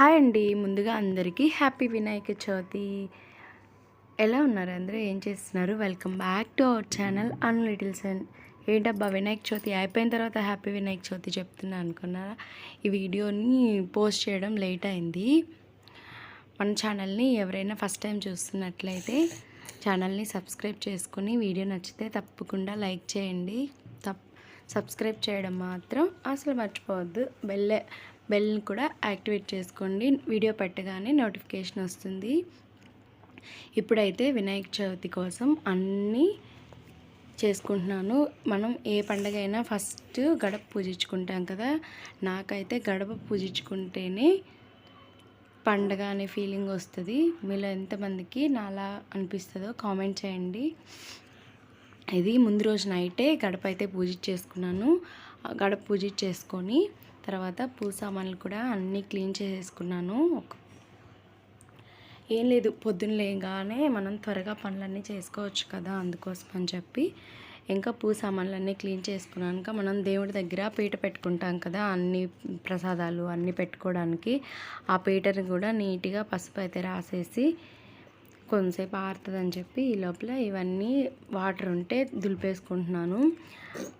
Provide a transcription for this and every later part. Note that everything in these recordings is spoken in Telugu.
హాయ్ అండి. ముందుగా అందరికీ హ్యాపీ వినాయక చవితి. ఎలా ఉన్నారు అందరూ? ఏం చేస్తున్నారు? Welcome back to our channel Ann Littles and ఏంటబ్బా వినాయక చవితి అయిపోయిన తర్వాత హ్యాపీ వినాయక చవితి చెప్తున్నా అనుకున్నారా ఈ వీడియోని పోస్ట్ చేయడం లేట్ అయింది. మన ఛానల్ని ఎవరైనా ఫస్ట్ టైం చూస్తున్నట్లయితే ఛానల్ని సబ్స్క్రైబ్ చేసుకొని వీడియో నచ్చితే తప్పకుండా లైక్ చేయండి. తప్ సబ్స్క్రైబ్ చేయడం మాత్రం అసలు మర్చిపోవద్దు. బెల్లే బెల్ని కూడా యాక్టివేట్ చేసుకోండి. వీడియో పెట్టగానే నోటిఫికేషన్ వస్తుంది. ఇప్పుడైతే వినాయక చవితి కోసం అన్నీ చేసుకుంటున్నాను. మనం ఏ పండగ అయినా ఫస్ట్ గడప పూజించుకుంటాం కదా. నాకైతే గడప పూజించుకుంటేనే పండగ అనే ఫీలింగ్ వస్తుంది. మీలో ఎంతమందికి నాలా అనిపిస్తుందో కామెంట్ చేయండి. ఇది ముందు రోజు నైటే గడప అయితే పూజ చేసుకున్నాను గడప పూజ చేసుకొని తర్వాత పూ సామాన్లు కూడా అన్నీ క్లీన్ చేసేసుకున్నాను. ఏం లేదు పొద్దున్న లేగానే మనం త్వరగా పనులన్నీ చేసుకోవచ్చు కదా అందుకోసం అని చెప్పి ఇంకా పూ సామాన్లన్నీ క్లీన్ చేసుకున్నాక మనం దేవుడి దగ్గర పీట పెట్టుకుంటాం కదా అన్ని ప్రసాదాలు అన్నీ పెట్టుకోవడానికి ఆ పీటను కూడా నీట్గా పసుపు అయితే రాసేసి కొంతసేపు ఆరుతుందని చెప్పి ఈ లోపల ఇవన్నీ వాటర్ ఉంటే దులిపేసుకుంటున్నాను.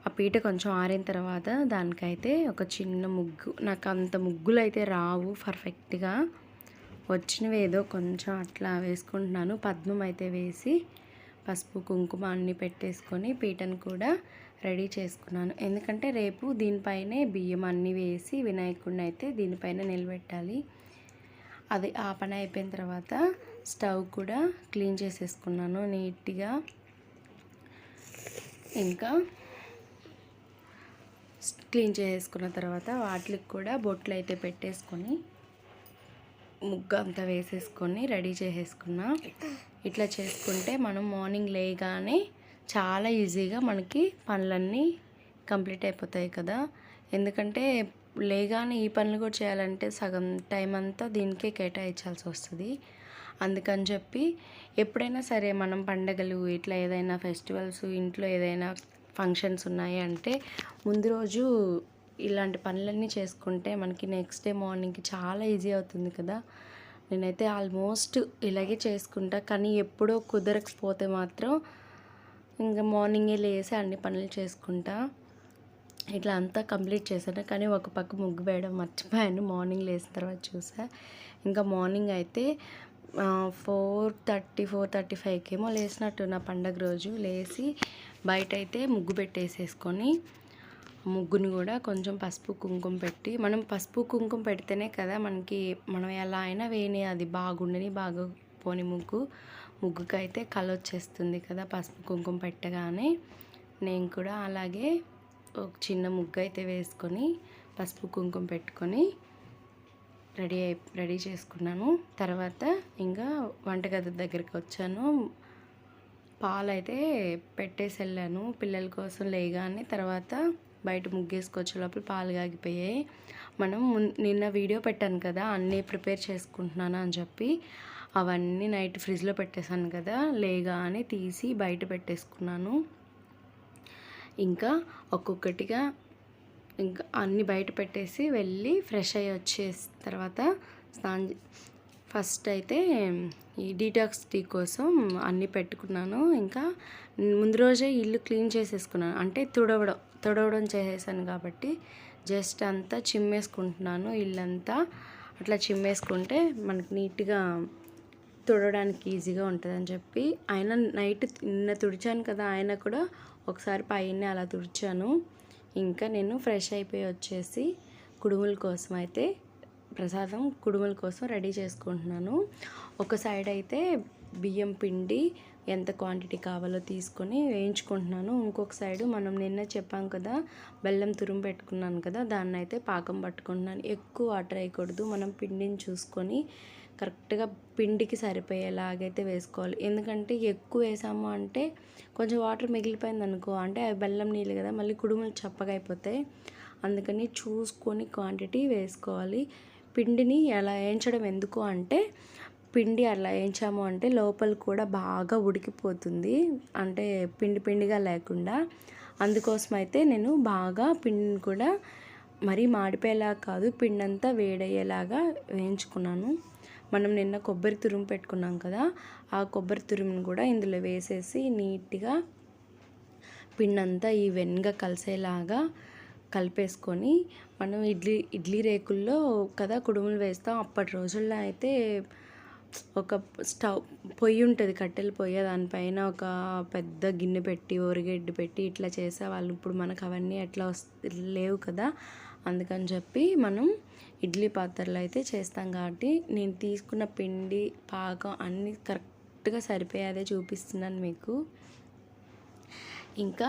ఆ పీట కొంచెం ఆరిన తర్వాత దానికైతే ఒక చిన్న ముగ్గు నాకు అంత ముగ్గులు అయితే రావు పర్ఫెక్ట్గా. వచ్చినవి ఏదో కొంచెం అట్లా వేసుకుంటున్నాను. పద్మం అయితే వేసి పసుపు కుంకుమ అన్నీ పెట్టేసుకొని పీటను కూడా రెడీ చేసుకున్నాను. ఎందుకంటే రేపు దీనిపైనే బియ్యం అన్నీ వేసి వినాయకుడిని అయితే దీనిపైన నిలబెట్టాలి. అది ఆ పని అయిపోయిన తర్వాత స్టవ్ కూడా క్లీన్ చేసేసుకున్నాను నీట్గా. ఇంకా క్లీన్ చేసేసుకున్న తర్వాత వాటికి కూడా బొట్లు అయితే పెట్టేసుకొని ముగ్గు అంతా వేసేసుకొని రెడీ చేసేసుకున్నా. ఇట్లా చేసుకుంటే మనం మార్నింగ్ లేగానే చాలా ఈజీగా మనకి పనులన్నీ కంప్లీట్ అయిపోతాయి కదా. ఎందుకంటే లేగానే ఈ పనులు కూడా చేయాలంటే సగం టైం అంతా దీనికే కేటాయించాల్సి వస్తుంది. అందుకని చెప్పి ఎప్పుడైనా సరే మనం పండగలు ఇట్లా ఏదైనా ఫెస్టివల్స్ ఇంట్లో ఏదైనా ఫంక్షన్స్ ఉన్నాయి అంటే ముందు రోజు ఇలాంటి పనులన్నీ చేసుకుంటే మనకి నెక్స్ట్ డే మార్నింగ్కి చాలా ఈజీ అవుతుంది కదా. నేనైతే ఆల్మోస్ట్ ఇలాగే చేసుకుంటా. కానీ ఎప్పుడో కుదరకపోతే మాత్రం ఇంకా మార్నింగే లేసి అన్ని పనులు చేసుకుంటా. ఇట్లా అంతా కంప్లీట్ చేశాను. కానీ ఒక పక్క ముగ్గు వేయడం మర్చిపోయాను. మార్నింగ్ లేచిన తర్వాత చూసా. ఇంకా మార్నింగ్ అయితే ఫోర్ థర్టీ ఫోర్ థర్టీ ఫైవ్కి ఏమో లేచినట్టు నా పండగ రోజు లేచి బయట అయితే ముగ్గు పెట్టేసేసుకొని ముగ్గుని కూడా కొంచెం పసుపు కుంకుమ పెట్టి మనం పసుపు కుంకుమ పెడితేనే కదా మనకి మనం ఎలా అయినా వేయని అది బాగుండని బాగా పోని ముగ్గు. ముగ్గుకి అయితే కళ వచ్చేస్తుంది కదా పసుపు కుంకుమ పెట్టగానే. నేను కూడా అలాగే ఒక చిన్న ముగ్గు అయితే వేసుకొని పసుపు కుంకుమ పెట్టుకొని రెడీ అయి రెడీ చేసుకున్నాను. తర్వాత ఇంకా వంటగది దగ్గరికి వచ్చాను. పాలైతే పెట్టేసి వెళ్ళాను. పిల్లల కోసం లేగానే తర్వాత బయట ముగ్గేసుకొచ్చే లోపల పాలు కాగిపోయాయి. మనం నిన్న వీడియో పెట్టాను కదా అన్నీ ప్రిపేర్ చేసుకుంటున్నాను అని చెప్పి అవన్నీ నైట్ ఫ్రిడ్జ్లో పెట్టేశాను కదా లేగానే తీసి బయట పెట్టేసుకున్నాను. ఇంకా ఒక్కొక్కటిగా ఇంకా అన్ని బయట పెట్టేసి వెళ్ళి ఫ్రెష్ అయ్యి వచ్చేసిన తర్వాత స్నానం ఫస్ట్ అయితే ఈ డీటాక్స్ టీ కోసం అన్నీ పెట్టుకున్నాను. ఇంకా ముందు రోజే ఇల్లు క్లీన్ చేసేసుకున్నాను. అంటే తుడవడం తుడవడం చేసేసాను కాబట్టి జస్ట్ అంతా చిమ్మేసుకుంటున్నాను. ఇల్లంతా అట్లా చిమ్మేసుకుంటే మనకి నీట్గా తుడవడానికి ఈజీగా ఉంటుందని చెప్పి ఆయన నైట్ నిన్న తుడిచాను కదా ఆయన కూడా ఒకసారి పైన అలా తుడిచాను. ఇంకా నేను ఫ్రెష్ అయిపోయి వచ్చేసి కుడుముల కోసం అయితే ప్రసాదం కుడుముల కోసం రెడీ చేసుకుంటున్నాను. ఒక సైడ్ అయితే బియ్యం పిండి ఎంత క్వాంటిటీ కావాలో తీసుకొని వేయించుకుంటున్నాను. ఇంకొక సైడు మనం నిన్న చెప్పాం కదా బెల్లం తురుము పెట్టుకున్నాను కదా దాన్ని అయితే పాకం పట్టుకుంటున్నాను. ఎక్కువ వాటర్ వేయకూడదు మనం పిండిని చూసుకొని కరెక్ట్గా పిండికి సరిపోయేలాగైతే వేసుకోవాలి. ఎందుకంటే ఎక్కువ వేసాము అంటే కొంచెం వాటర్ మిగిలిపోయింది అనుకో అంటే అవి బెల్లం నీళ్ళు కదా మళ్ళీ కుడుములు చప్పగా అయిపోతాయి. అందుకని చూసుకొని క్వాంటిటీ వేసుకోవాలి. పిండిని ఎలా వేయించడం ఎందుకు అంటే పిండి అలా వేయించాము అంటే లోపల కూడా బాగా ఉడికిపోతుంది. అంటే పిండి పిండిగా లేకుండా. అందుకోసం అయితే నేను బాగా పిండిని కూడా మరీ మాడిపోయేలా కాదు పిండి అంతా వేడయ్యేలాగా వేయించుకున్నాను. మనం నిన్న కొబ్బరి తురుము పెట్టుకున్నాం కదా ఆ కొబ్బరి తురుమును కూడా ఇందులో వేసేసి నీట్గా పిండంతా ఈ ఈవెన్గా కలిసేలాగా కలిపేసుకొని మనం ఇడ్లీ ఇడ్లీ రేకుల్లో కదా కుడుములు వేస్తాం. అప్పటి రోజుల్లో అయితే ఒక స్టవ్ పొయ్యి ఉంటుంది కట్టెల పొయ్యి. దానిపైన ఒక పెద్ద గిన్నె పెట్టి ఒరిగెడ్డు పెట్టి ఇట్లా చేసేవాళ్ళు. ఇప్పుడు మనకు అవన్నీ ఎట్లా వస్తు లేవు కదా. అందుకని చెప్పి మనం ఇడ్లీ పాత్రలు అయితే చేస్తాం కాబట్టి నేను తీసుకున్న పిండి పాకం అన్నీ కరెక్ట్గా సరిపోయేదే చూపిస్తున్నాను మీకు. ఇంకా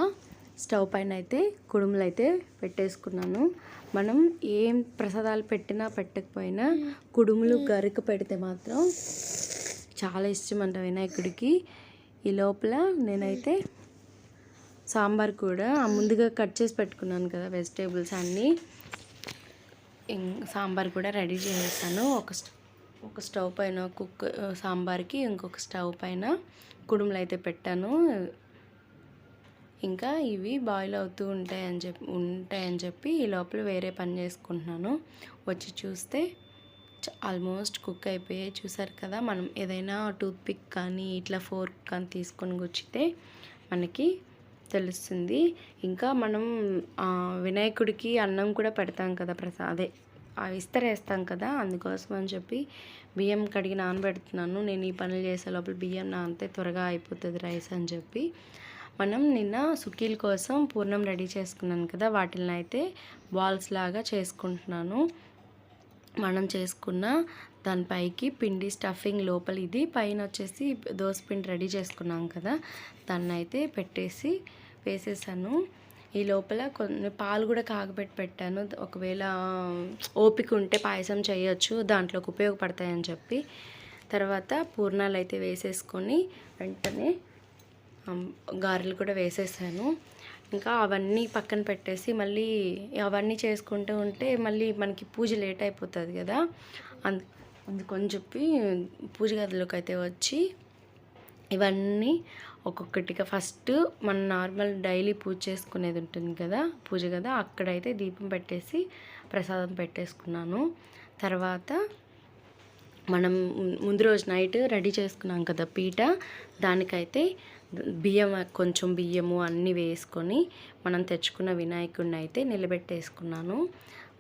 స్టవ్ పైన అయితే కుడుములు అయితే పెట్టేసుకున్నాను. మనం ఏం ప్రసాదాలు పెట్టినా పెట్టకపోయినా కుడుములు గరిక పెడితే మాత్రం చాలా ఇష్టం అంట వినాయకుడికి. ఈ లోపల నేనైతే సాంబార్ కూడా ముందుగా కట్ చేసి పెట్టుకున్నాను కదా వెజిటేబుల్స్ అన్నీ. సాంబార్ కూడా రెడీ చేసేసాను. ఒక ఒక స్టవ్ పైన కుక్ సాంబార్కి ఇంకొక స్టవ్ పైన కుడుములు అయితే పెట్టాను. ఇంకా ఇవి బాయిల్ అవుతూ ఉంటాయని చెప్పి ఉంటాయని చెప్పి ఈ లోపల వేరే పని చేసుకుంటున్నాను. వచ్చి చూస్తే ఆల్మోస్ట్ కుక్ అయిపోయాయి. చూసారు కదా మనం ఏదైనా టూత్పిక్ కానీ ఇట్లా ఫోర్క్ కానీ తీసుకొని గుచ్చితే మనకి తెలుస్తుంది. ఇంకా మనం వినాయకుడికి అన్నం కూడా పెడతాం కదా ప్రసా అదే వేస్తాం కదా అందుకోసం అని చెప్పి బియ్యం కడిగి నానబెడుతున్నాను. నేను ఈ పనులు చేసే లోపల బియ్యం నానితే త్వరగా అయిపోతుంది రైస్ అని చెప్పి. మనం నిన్న సుకీల కోసం పూర్ణం రెడీ చేసుకున్నాను కదా వాటిని అయితే బాల్స్ లాగా చేసుకుంటున్నాను. మనం చేసుకున్న దానిపైకి పిండి స్టఫింగ్ లోపల ఇది పైన వచ్చేసి దోస పిండి రెడీ చేసుకున్నాం కదా దాన్ని అయితే పెట్టేసి వేసేసాను ఈ లోపల కొన్ని పాలు కూడా కాగబెట్టి పెట్టాను. ఒకవేళ ఓపిక ఉంటే పాయసం చేయొచ్చు. దాంట్లోకి ఉపయోగపడతాయని చెప్పి. తర్వాత పూర్ణాలు అయితే వేసేసుకొని వెంటనే గారెలు కూడా వేసేసాను. ఇంకా అవన్నీ పక్కన పెట్టేసి మళ్ళీ అవన్నీ చేసుకుంటూ ఉంటే మళ్ళీ మనకి పూజ లేట్ అయిపోతుంది కదా. అందు అందుకని చెప్పి పూజ గదిలోకి అయితే వచ్చి ఇవన్నీ ఒక్కొక్కటిగా ఫస్ట్ మన నార్మల్ డైలీ పూజ చేసుకునేది ఉంటుంది కదా పూజ కదా అక్కడైతే దీపం పెట్టేసి ప్రసాదం పెట్టేసుకున్నాను. తర్వాత మనం ముందు రోజు నైట్ రెడీ చేసుకున్నాం కదా పీట దానికైతే బియ్యం కొంచెం బియ్యము అన్నీ వేసుకొని మనం తెచ్చుకున్న వినాయకుడిని అయితే నిలబెట్టేసుకున్నాను.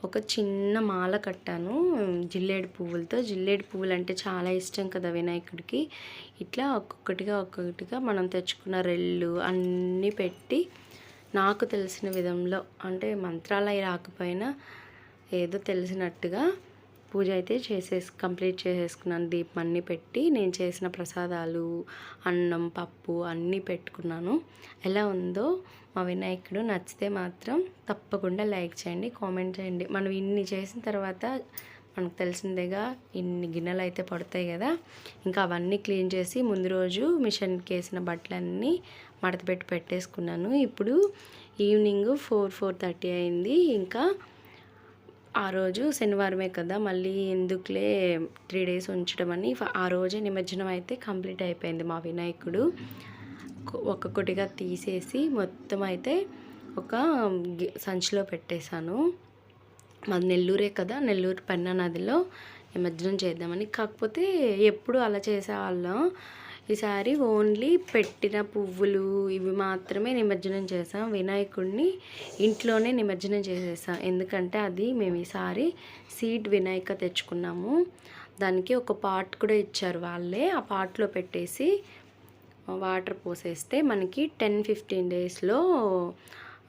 ఒక చిన్న మాల కట్టాను జిల్లేడు పువ్వులతో. జిల్లేడు పువ్వులు అంటే చాలా ఇష్టం కదా వినాయకుడికి. ఇట్లా ఒక్కొక్కటిగా ఒక్కొక్కటిగా మనం తెచ్చుకున్న రెళ్ళు అన్నీ పెట్టి నాకు తెలిసిన విధంలో అంటే మంత్రాలయ రాకపోయినా ఏదో తెలిసినట్టుగా పూజ అయితే చేసేసి కంప్లీట్ చేసేసుకున్నాను. దీపం అన్నీ పెట్టి నేను చేసిన ప్రసాదాలు అన్నం పప్పు అన్నీ పెట్టుకున్నాను. ఎలా ఉందో మా వినాయకుడు నచ్చితే మాత్రం తప్పకుండా లైక్ చేయండి కామెంట్ చేయండి. మనం ఇన్ని చేసిన తర్వాత మనకు తెలిసిందేగా ఇన్ని గిన్నెలు అయితే పడతాయి కదా ఇంకా అవన్నీ క్లీన్ చేసి ముందు రోజు మిషన్కి వేసిన బట్టలన్నీ మడతపెట్టి పెట్టేసుకున్నాను. ఇప్పుడు ఈవినింగ్ ఫోర్ ఫోర్ థర్టీ అయింది. ఇంకా ఆ రోజు శనివారమే కదా మళ్ళీ ఎందుకులే త్రీ డేస్ ఉంచడం అని ఆ రోజే నిమజ్జనం అయితే కంప్లీట్ అయిపోయింది మా వినాయకుడు. ఒక్కొక్కటిగా తీసేసి మొత్తం అయితే ఒక సంచిలో పెట్టేశాను. మాది నెల్లూరే కదా నెల్లూరు పెన్నా నదిలో నిమజ్జనం చేద్దామని. కాకపోతే ఎప్పుడు అలా చేసేవాళ్ళం. ఈసారి ఓన్లీ పెట్టిన పువ్వులు ఇవి మాత్రమే నిమజ్జనం చేసాం వినాయకుడిని ఇంట్లోనే నిమజ్జనం చేసేసాం. ఎందుకంటే అది మేము ఈసారి సీడ్ వినాయక తెచ్చుకున్నాము. దానికి ఒక పాట్ కూడా ఇచ్చారు వాళ్ళే. ఆ పాట్లో పెట్టేసి వాటర్ పోసేస్తే మనకి టెన్ ఫిఫ్టీన్ డేస్లో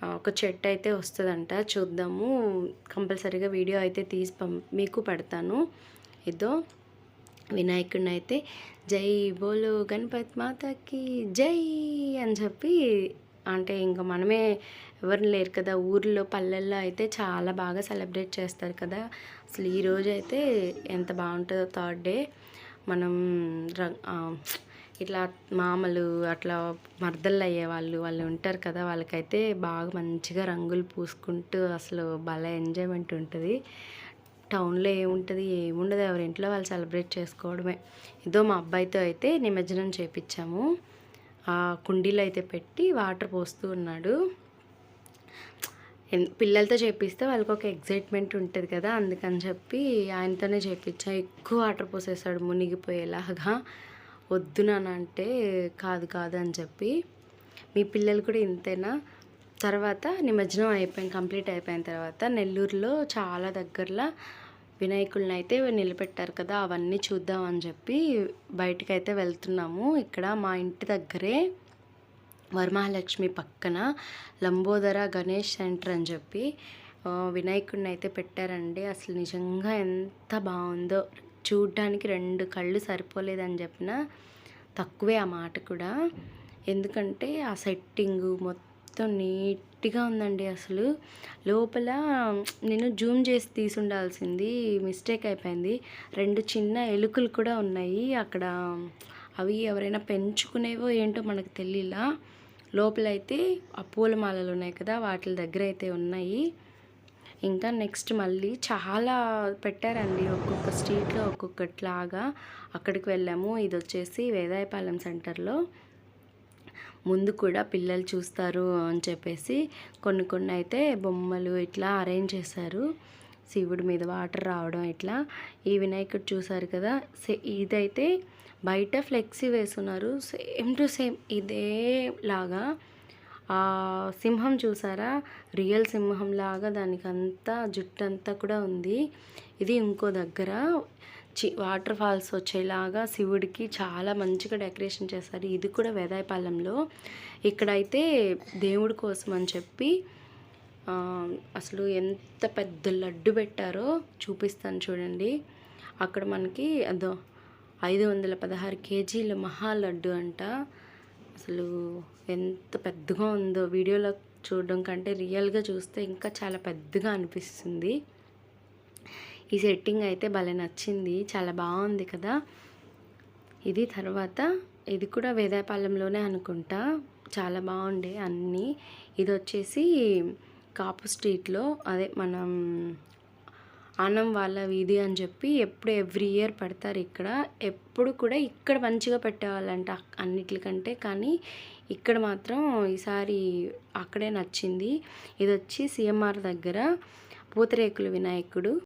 ఒక చెట్టు అయితే వస్తుందంట. చూద్దాము. కంపల్సరీగా వీడియో అయితే తీసి పం మీకు పెడతాను. ఇదో వినాయకుడిని అయితే జై బోలు గణపతి మాతకి జై అని చెప్పి అంటే ఇంకా మనమే ఎవరు లేరు కదా ఊర్లో పల్లెల్లో అయితే చాలా బాగా సెలబ్రేట్ చేస్తారు కదా. అసలు ఈ అయితే ఎంత బాగుంటుందో థర్డ్ డే. మనం ర- ఇట్లా మామలు అట్లా మర్దళ్ళు అయ్యే వాళ్ళు వాళ్ళు ఉంటారు కదా వాళ్ళకైతే బాగా మంచిగా రంగులు పూసుకుంటూ అసలు భలే ఎంజాయ్మెంట్ ఉంటుంది. టౌన్లో ఏముంటుంది ఏముండదు ఎవరి ఇంట్లో వాళ్ళు సెలబ్రేట్ చేసుకోవడమే. ఇదో మా అబ్బాయితో అయితే నిమజ్జనం చేపించాము ఆ కుండీలో అయితే పెట్టి వాటర్ పోస్తూ ఉన్నాడు. పిల్లలతో చేపిస్తే వాళ్ళకి ఒక ఎగ్జైట్మెంట్ ఉంటుంది కదా అందుకని చెప్పి ఆయనతోనే చేపించా ఎక్కువ వాటర్ పోసేసాడు మునిగిపోయేలాగా. వద్దునంటే అంటే కాదు కాదు అని చెప్పి మీ పిల్లలు కూడా ఇంతేనా? తర్వాత నిమజ్జనం అయిపోయిన కంప్లీట్ అయిపోయిన తర్వాత నెల్లూరులో చాలా దగ్గరలో వినాయకుడిని అయితే నిలబెట్టారు కదా అవన్నీ చూద్దాం అని చెప్పి బయటకైతే వెళ్తున్నాము. ఇక్కడ మా ఇంటి దగ్గరే వరమహాలక్ష్మి పక్కన లంబోదర గణేష్ సెంటర్ అని చెప్పి వినాయకుడిని అయితే పెట్టారండి. అసలు నిజంగా ఎంత బాగుందో చూడ్డానికి రెండు కళ్ళు సరిపోలేదని చెప్పిన తక్కువే ఆ మాట కూడా. ఎందుకంటే ఆ సెట్టింగు మొత్తం నీట్గా ఉందండి అసలు. లోపల నేను జూమ్ చేసి తీసి ఉండాల్సింది మిస్టేక్ అయిపోయింది. రెండు చిన్న ఎలుకలు కూడా ఉన్నాయి. అక్కడ అవి ఎవరైనా పెంచుకునేవో ఏంటో మనకు తెలియలా లోపలైతే ఆ పూలమాలలు ఉన్నాయి కదా వాటి దగ్గర అయితే ఉన్నాయి. ఇంకా నెక్స్ట్ మళ్ళీ చాలా పెట్టారండి ఒక్కొక్క స్ట్రీట్లో ఒక్కొక్కట్లాగా. అక్కడికి వెళ్ళాము. ఇది వచ్చేసి వేదాయపాలెం సెంటర్లో. ముందు కూడా పిల్లలు చూస్తారు అని చెప్పేసి కొన్ని కొన్ని అయితే బొమ్మలు ఇట్లా అరేంజ్ చేశారు. శివుడి మీద వాటర్ రావడం ఇట్లా. ఈ వినాయకుడు చూసారు కదా. సే ఇదైతే బయట ఫ్లెక్సీ వేస్తున్నారు సేమ్ టు సేమ్ ఇదే లాగా. సింహం చూసారా? రియల్ సింహం లాగా దానికంతా జుట్టు అంతా కూడా ఉంది. ఇది ఇంకో దగ్గర. చి వాటర్ ఫాల్స్ వచ్చేలాగా శివుడికి చాలా మంచిగా డెకరేషన్ చేశారు. ఇది కూడా వేదాయపాలెంలో. ఇక్కడైతే దేవుడి కోసం అని చెప్పి అసలు ఎంత పెద్ద లడ్డు పెట్టారో చూపిస్తాను చూడండి. అక్కడ మనకి అదో ఐదు వందల పదహారు కేజీల మహా లడ్డు అంట. అసలు ఎంత పెద్దగా ఉందో వీడియోలో చూడడం కంటే రియల్గా చూస్తే ఇంకా చాలా పెద్దగా అనిపిస్తుంది. ఈ సెట్టింగ్ అయితే భలే నచ్చింది. చాలా బాగుంది కదా. ఇది తర్వాత ఇది కూడా వేదాయపాలెంలోనే అనుకుంటా. చాలా బాగుండే అన్నీ. ఇది వచ్చేసి కాపు స్ట్రీట్లో అదే మనం ఆనం వాళ్ళ వీధి అని చెప్పి ఎప్పుడు ఎవ్రీ ఇయర్ పెడతారు ఇక్కడ. ఎప్పుడు కూడా ఇక్కడ మంచిగా పెట్టేవాళ్ళంట అన్నిటికంటే. కానీ ఇక్కడ మాత్రం ఈసారి అక్కడే నచ్చింది. ఇది వచ్చి సిఎంఆర్ దగ్గర పూతరేకులు వినాయకుడు.